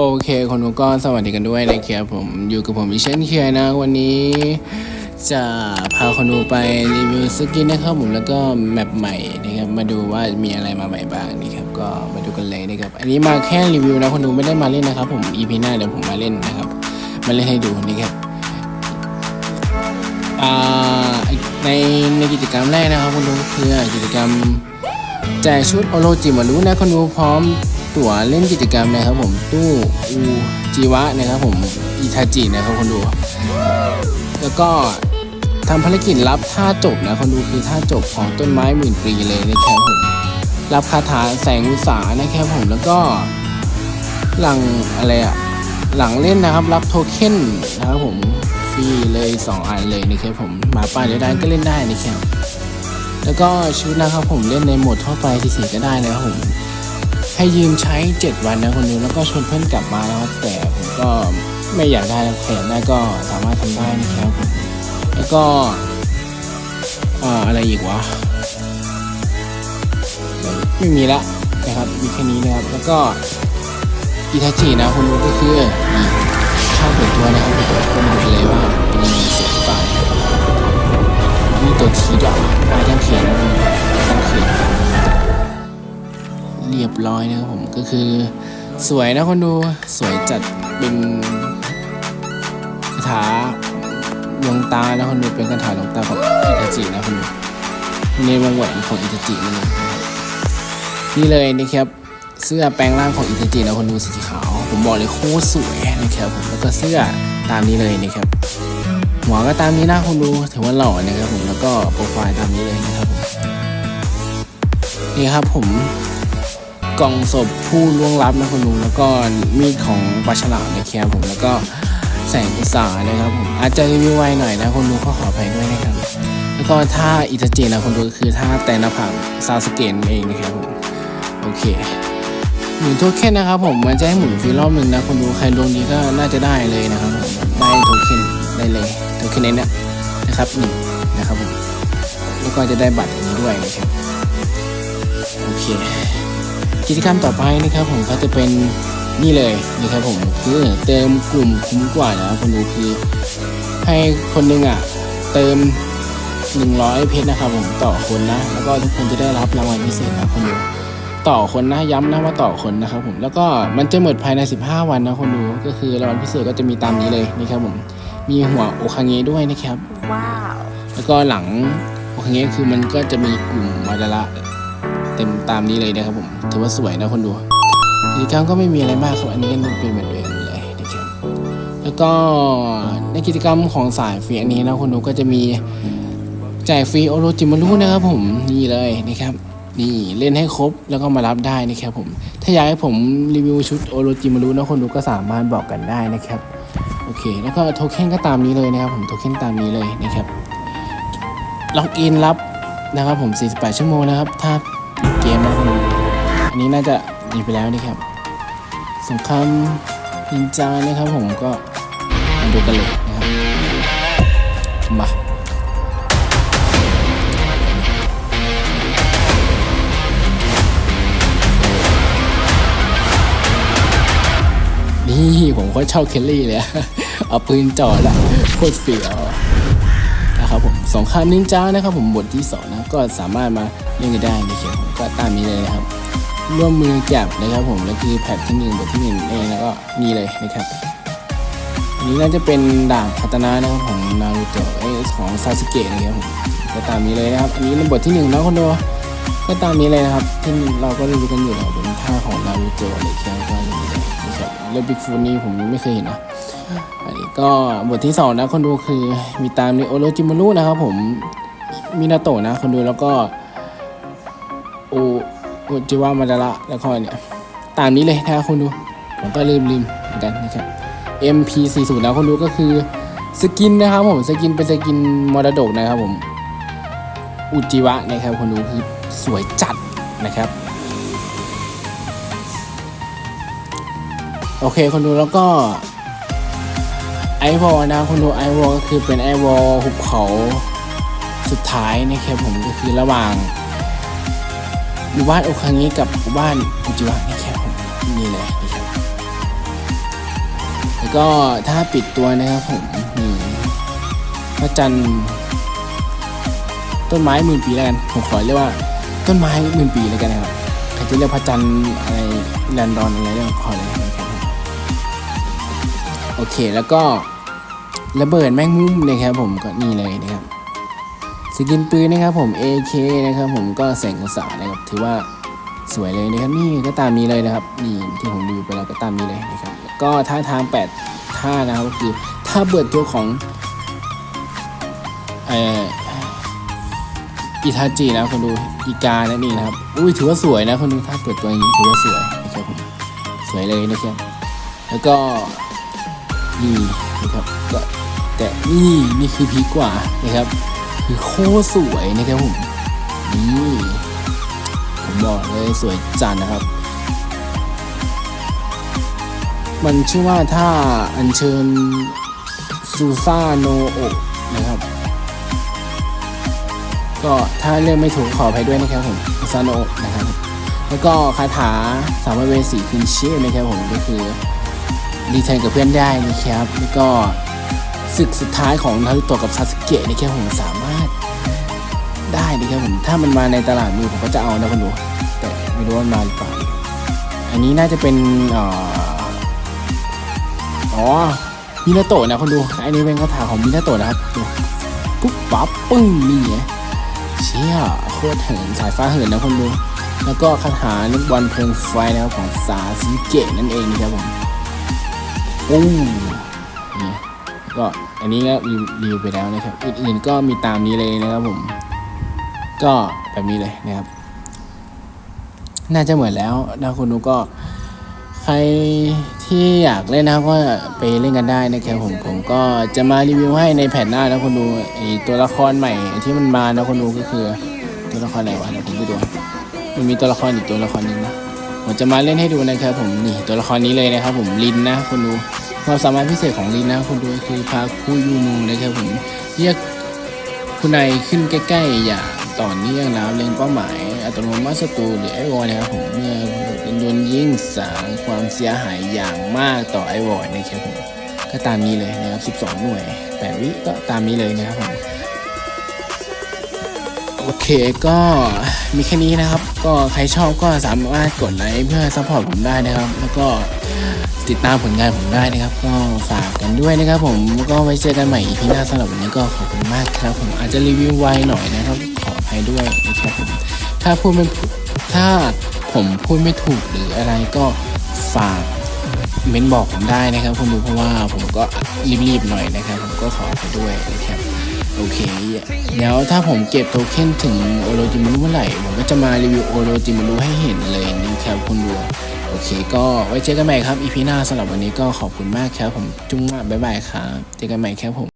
โอเคคนดูก็สวัสดีกันด้วยนะครับผมอยู่กับผมอีเช่นเคยนะ วันนี้ จะพาคนดูไปรีวิวสกินนะครับผมแล้วก็แมปใหม่นะครับมาดูว่ามีอะไรมาใหม่บ้างนะครับก็มาดูกันเลยนะครับอันนี้มาแค่รีวิวนะคนดูไม่ได้มาเล่นนะครับ ผม EP หน้าเดี๋ยวผมมาเล่นนะครับ มาเล่นให้ดูนะครับอ่าในในกิจกรรมแรกนะครับคนดูคือกิจกรรมแจกชุดโอโรจิมารุนะคนดูพร้อม ตั๋วเล่นกิจกรรมนะครับผมตู้อูจิวะนะครับผมอิทาจินะครับคนดู แล้วก็ทำภารกิจรับท่าจบนะคนดูคือท่าจบของต้นไม้หมื่นปีเลยนะครับผมรับคาถาแสงอุตสานะครับผมแล้วก็หลังอะไรอะหลังเล่นนะครับรับโทเค็นนะครับผมฟรีเลยสองอันเลยนะครับผมหมาป่าเดียวได้ก็เล่นได้นะครับแล้วก็ชุดนะครับผมเล่นในโหมดทั่วไปที่สี่ก็ได้นะครับผม ให้ยืมใช้ 7 วันนะคนดูแล้วก็ชวนเพื่อนกลับมานะครับ แต่ผมก็ไม่อยากได้แล้วแขนได้ก็สามารถทำได้นะครับแล้วก็อ่าอะไรอีกวะไม่มีละนะครับ มีแค่นี้นะครับ แล้วก็อิทาจินะคนดูก็คือนี่ชอบเปิดตัวนะครับก็มาดูกันเลยว่าเป็นยังไงเสียหรือเปล่านี่ตัวทีดอะไม่ต้องเขียนนะ เรียบร้อยนะครับผมก็คือสวยนะคนดูสวยจัดเป็นคาถาดวงตานะคนดูเป็นคาถาดวงตาของอิตาจินะคนดูในวงแหวนของอิตาจินั่นเองนะครับนี่เลยนะครับเสื้อแปลงร่างของอิตาจินะคนดูสีขาว ผมบอกเลยโคตรสวยนะครับผมแล้วก็เสื้อตามนี้เลยนะครับหัวก็ตามนี้นะคุณดูถือว่าหล่อนะครับผมแล้วก็โปรไฟล์ตามนี้เลยนะครับผมนี่ครับผม กล่องศพผู้ล่วงลับนะคุณดูแล้วก็มีดของปลาฉลามนะครับผมแล้วก็แสงอุตสาหนะครับผมอาจจะรีวิวไวหน่อยนะคุณดูก็ขออภัยด้วยนะครับ แล้วก็ท่าอิตาจินะคุณดูก็คือท่าแต่นาผากซาสเกนเองนะครับผมโอเคหมุนโทเค็นนะครับผมมันจะให้หมุนฟรีรอบหนึ่งนะคนดูใครลงดีก็น่าจะได้เลยนะครับผมได้โทเค็นได้เลยโทเค็นนี้เนี่ยนะครับหนึ่งนะครับผมแล้วก็จะได้บัตรอันนี้ด้วยนะครับโอเค กิจกรรมต่อไปนะครับผมก็จะเป็นนี่เลยนะครับผมคือเติมกลุ่มคุ้มกว่านะคนดูคือให้คนหนึงอะเติม 100 เพชรนะครับผมต่อคนนะ แล้วก็ทุกคนจะได้รับรางวัลพิเศษนะคนดูต่อคนนะย้ำนะว่าต่อคนนะครับผมแล้วก็มันจะหมดภายใน 15 วันนะคนดูก็คือรางวัลพิเศษก็จะมีตามนี้เลยนะครับผมมีหัวโอคังเงะด้วยนะครับว้าวแล้วก็หลังโอคังเงะคือมันก็จะมีกลุ่มมาดาระ เต็มตามนี้เลยนะครับผมถือว่าสวยนะคนดูกิจกรรมก็ไม่มีอะไรมากครับอันนี้ก็เป็นเหมือนเดิมเลยนะครับแล้วก็ในกิจกรรมของสายฟรีอันนี้นะคนดูก็จะมีแจกฟรีโอโรจิมารุนะครับผมนี่เลยนะครับนี่เล่นให้ครบแล้วก็มารับได้นะครับผม ถ้าอยากให้ผมรีวิวชุดโอโรจิมารุนะคนดูก็สามารถบอกกันได้นะครับโอเค แล้วก็โทเค็นก็ตามนี้เลยนะครับผมโทเค็นตามนี้เลยนะครับล็อกอินรับนะครับผม 48 ชั่วโมงนะครับ ถ้า มนะคนดูอันนี้น่าจะดีไปแล้วนะครับสงครามนินจานะครับผมก็มาดูกันเลยนะครับมานี่ผมก็ชอบเคลลี่เลยอะเอาปืนจ่อละโคตรเสียว นะครับผมสงครามนินจานะครับผมบทที่สองนะก็สามารถมาเล่นกันได้ในเขียนผมก็ตามนี้เลยนะครับ ร่วมมือแก็บนะครับผมแล้วคือแพทที่หนึ่งบทที่หนึ่งเองแล้วก็นี่เลยนะครับอันนี้น่าจะเป็นดาบคาตานะนะครับของนารูโตะเอของซาสึเกะนะครับผมก็ตามนี้เลยนะครับ อันนี้เป็นบทที่หนึ่งนะคนดูก็ตามนี้เลยนะครับที่เราก็รู้กันอยู่แล้วเป็นท่าของนารูโตะอะไรเคียงก็อย่างนี้เลยนะครับแล้วบิ๊กฟูนี่ผมไม่เคยเห็นนะ ก็บทที่สองนะคนดูคือมีตามในโอโรจิมารุนะครับผมมินาโตะนะคนดูแล้วก็โอโอจิวามาดาระแล้วก็เนี่ยตามนี้เลยนะคนดูผมก็ลืมลืมเหมือนกันนะครับ MP40 นะคนดูก็คือสกินนะครับผมสกินเป็นสกินมรดกนะครับผมอุจิวะนะครับคนดูคือสวยจัดนะครับโอเคคนดูแล้วก็ ไอวอลนะคนดูไอวอลก็คือเป็นไอวอลหุบเขาสุดท้ายนะครับผมก็คือระหว่างหมู่บ้านโอคังนี้กับหมู่บ้านอุจิวะนะครับผมนี่เลยนะครับแล้วก็ถ้าปิดตัวนะครับผมนี่พระจันทร์ต้นไม้หมื่นปีแล้วกันผมขอเรียกว่าต้นไม้หมื่นปีแล้วกันนะครับใครจะเรียกพระจันทร์อะไรแลนดอนอะไรเรื่องขอเลยนะครับ โอเคแล้วก็ระเบิดแมงมุมนะครับผมก็นี่เลยนะครับสกินปืนนะครับผม AK นะครับผมก็แสงกระสานะครับถือว่าสวยเลยนะครับนี่ก็ตามนี้เลยนะครับนี่ที่ผมดูไปแล้วก็ตามนี้เลยนะครับก็ท่าทาง 8 ท่านะครับก็คือท่าเบิดตัวของเอ่ออิทาจินะคนดูอีกานั่นเองนะครับอุ้ยถือว่าสวยนะคนดูถ้าเปิดตัวอย่างนี้ถือว่าสวยนะครับผมสวยเลยนะครับแล้วก็ นี่นะครับก็แต่นี่นี่คือพีกว่านะครับ คือโคตรสวยนะครับผมนี่ผมบอกเลยสวยจัดนะครับ มันชื่อว่าถ้าอัญเชิญซูซาโนโอะนะครับ ก็ถ้าเรื่องไม่ถูกขออภัยด้วยนะครับผมซูซาโนโอะนะครับ แล้วก็คาถาสามเวสีคืนชีพนะครับผมก็คือ ดีใจกับเพื่อนได้นะครับ แล้วก็ศึกสุดท้ายของนารุโตะกับซาสึเกะนี่แค่ผมสามารถได้นะครับผมถ้ามันมาในตลาดมือผมก็จะเอานะคุณดูแต่ไม่รู้ว่ามันมาหรือเปล่าอันนี้น่าจะเป็นอ่ออ๋อมินาโตะนะคุณดูอันนี้เป็นคาถาของมินาโตะนะครับดูปุ๊บปั๊บปึ้งนี่เชี่ยโคตรเหินสายฟ้าเหินนะคุณดูแล้วก็คาถานึกวันเพลิงไฟนะครับของซาสึเกะนั่นเองนะครับผม อู้นี่ก็อันนี้ก็รีรีวิวไปแล้วนะครับ อื่นๆก็มีตามนี้เลยนะครับผม ก็แบบนี้เลยนะครับ น่าจะเหมือนแล้วนะคุณนุก็ใครที่อยากเล่นนะครับก็ไปเล่นกันได้นะครับผมผมก็จะมารีวิวให้ในแผ่นหน้านะคุณดูไอตัวละครใหม่ที่มันมานะคุณดูก็คือตัวละครอะไรวะเดี๋ยวผมไปดูมันมีตัวละครอีกตัวละครหนึ่งนะผมจะมาเล่นให้ดูนะครับผมนี่ตัวละครนี้เลยนะครับผมลินนะคุณดู ความสามารถพิเศษของลินนะคุณดูคือพาคุยูมูนะครับผมเรียกคุณนายขึ้นใกล้ๆอย่างต่อเนื่องแล้วเล็งเป้าหมาย อัตโนมัติศัตรูหรือไอวอลนะครับผมเมื่อเป็นโดนยิงสร้างความเสียหายอย่างมากต่อไอวอลนะครับผมก็ตามนี้เลยนะครับ 12 หน่วย 8 วิก็ตามนี้เลยนะครับผมโอเคก็มีแค่นี้นะครับ ก็ใครชอบก็สามารถกดไลค์เพื่อซัพพอร์ตผมได้นะครับ แล้วก็ติดตามผลงานผมได้นะครับ ก็ฝากกันด้วยนะครับผมก็ไว้เจอกันใหม่อีพีหน้าสำหรับวันนี้ก็ขอบคุณมากครับ ผมอาจจะรีวิวไวหน่อยนะครับขออภัยด้วยนะครับผมถ้าพูดไม่ถ้าผมพูดไม่ถูกหรืออะไรก็ฝากเม้นบอกผมได้นะครับคุณดูเพราะว่าผมก็รีบๆหน่อยนะครับ ผมก็ขออภัยด้วยนะครับ โอเคเดี๋ยวถ้าผมเก็บโทเค็นถึงโอโรจิมารุเมื่อไหร่ ผมก็จะมารีวิวโอโรจิมารุให้เห็นเลยนะครับคุณดูโอเค ก็ไว้เจอกันใหม่ครับอีพีหน้าสำหรับวันนี้ก็ขอบคุณมากครับผมจุ้งมากบ๊ายบายครับเจอกันใหม่ครับผม